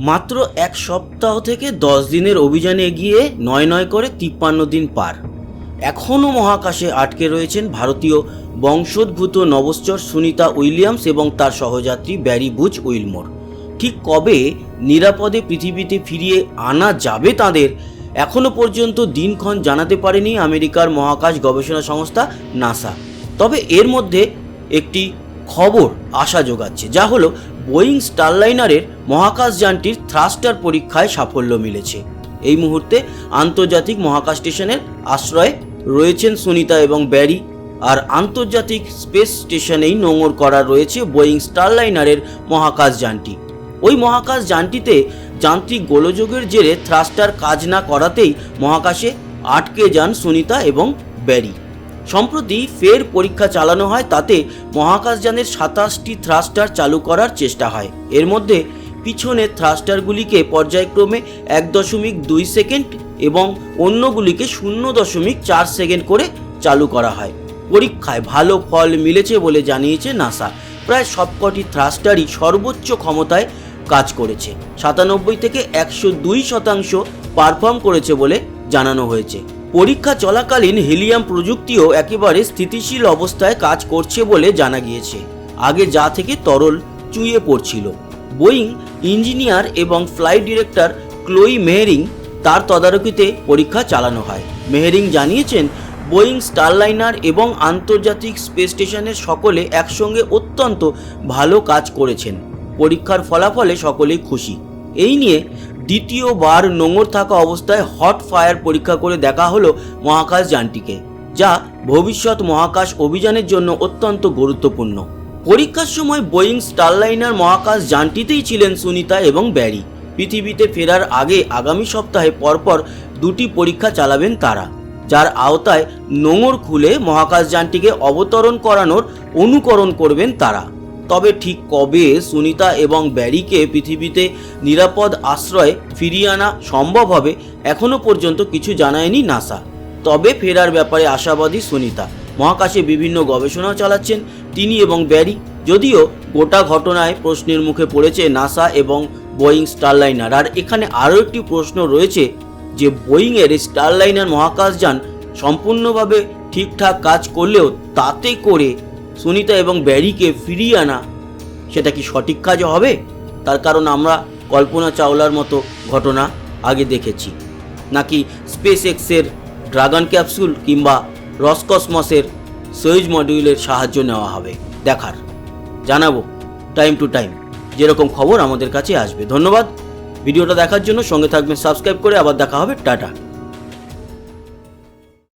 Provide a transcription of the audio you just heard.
মাত্র এক সপ্তাহ থেকে দশ দিনের অভিযানে এগিয়ে নয় নয় করে তিপ্পান্ন দিন পার। এখনও মহাকাশে আটকে রয়েছেন ভারতীয় বংশোদ্ভূত নভশ্চর সুনিতা উইলিয়ামস এবং তার সহযাত্রী ব্যারি বুচ উইলমোর। ঠিক কবে নিরাপদে পৃথিবীতে ফিরিয়ে আনা যাবে তাদের এখনও পর্যন্ত দিনক্ষণ জানাতে পারেনি আমেরিকার মহাকাশ গবেষণা সংস্থা নাসা। তবে এর মধ্যে একটি খবর আশা যোগাচ্ছে, যা হলো বোয়িং স্টারলাইনারের মহাকাশযানটির থ্রাস্টার পরীক্ষায় সাফল্য মিলেছে। এই মুহূর্তে আন্তর্জাতিক মহাকাশ স্টেশনের আশ্রয়ে রয়েছেন সুনিতা এবং ব্যারি, আর আন্তর্জাতিক স্পেস স্টেশনেই নোঙর করা রয়েছে বোয়িং স্টারলাইনারের মহাকাশযানটি ওই মহাকাশ যানটিতে যান্ত্রিক গোলযোগের জেরে থ্রাস্টার কাজ না করাতেই মহাকাশে আটকে যান সুনিতা এবং ব্যারি। সম্প্রতি ফের পরীক্ষা চালানো হয়, তাতে মহাকাশযানের সাতাশটি থ্রাস্টার চালু করার চেষ্টা হয়। এর মধ্যে পিছনের থ্রাস্টারগুলিকে পর্যায়ক্রমে এক দশমিক দুই সেকেন্ড এবং অন্যগুলিকে শূন্য দশমিক চার সেকেন্ড করে চালু করা হয়। পরীক্ষায় ভালো ফল মিলেছে বলে জানিয়েছে নাসা। প্রায় সবকটি থ্রাস্টারই সর্বোচ্চ ক্ষমতায় কাজ করেছে। সাতানব্বই থেকে একশো দুই শতাংশ পারফর্ম করেছে বলে জানানো হয়েছে। পরীক্ষা চলাকালীন হিলিয়াম প্রযুক্তিও একেবারে স্থিতিশীল অবস্থায় কাজ করছে বলে জানা গিয়েছে। আগে যা থেকে তরল চুইয়ে পড়ছিল। বোয়িং ইঞ্জিনিয়ার এবং ফ্লাইট ডিরেক্টর ক্লোই মেহেরিং তার তদারকিতে পরীক্ষা চালানো হয়। মেহেরিং জানিয়েছেন, বোয়িং স্টারলাইনার এবং আন্তর্জাতিক স্পেস স্টেশনের সকলে একসঙ্গে অত্যন্ত ভালো কাজ করেছেন। পরীক্ষার ফলাফলে সকলেই খুশি। এই নিয়ে দ্বিতীয়বার নোঙর থাকা অবস্থায় হট ফায়ার পরীক্ষা করে দেখা হলো মহাকাশ যানটিকে, যা ভবিষ্যৎ মহাকাশ অভিযানের জন্য অত্যন্ত গুরুত্বপূর্ণ। পরীক্ষার সময় বোয়িং স্টারলাইনার মহাকাশ যানটিতেই ছিলেন সুনিতা এবং ব্যারি। পৃথিবীতে ফেরার আগে আগামী সপ্তাহে পরপর দুটি পরীক্ষা চালাবেন তারা, যার আওতায় নোঙর খুলে মহাকাশ যানটিকে অবতরণ করানোর অনুকরণ করবেন তারা। তবে ঠিক কবে সুনিতা এবং ব্যারিকে পৃথিবীতে নিরাপদ আশ্রয় ফিরিয়ে আনা সম্ভব হবে এখনও পর্যন্ত কিছু জানায়নি নাসা। তবে ফেরার ব্যাপারে আশাবাদী সুনিতা। মহাকাশে বিভিন্ন গবেষণা চালাচ্ছেন তিনি এবং ব্যারি। যদিও গোটা ঘটনায় প্রশ্নের মুখে পড়েছে নাসা এবং বোয়িং স্টারলাইনার। আর এখানে আরও একটি প্রশ্ন রয়েছে যে বোয়িংয়ের স্টারলাইনার মহাকাশযান সম্পূর্ণভাবে ঠিকঠাক কাজ করলেও তাতে করে সুনিতা এবং ব্যারিকে ফিরিয়ে আনা, সেটা কি সঠিক কাজ হবে? তার কারণ আমরা কল্পনা চাওলার মতো ঘটনা আগে দেখেছি। নাকি স্পেস এক্সের ড্রাগন ক্যাপসুল কিংবা রসকসমসের সয়েজ মডিউলের সাহায্য নেওয়া হবে? দেখার। জানাব, টাইম টু টাইম। যেরকম খবর আমাদের কাছে আসবে। ধন্যবাদ। ভিডিওটা দেখার জন্য সঙ্গে থাকবেন, সাবস্ক্রাইব করে আবার দেখা হবে। টাটা।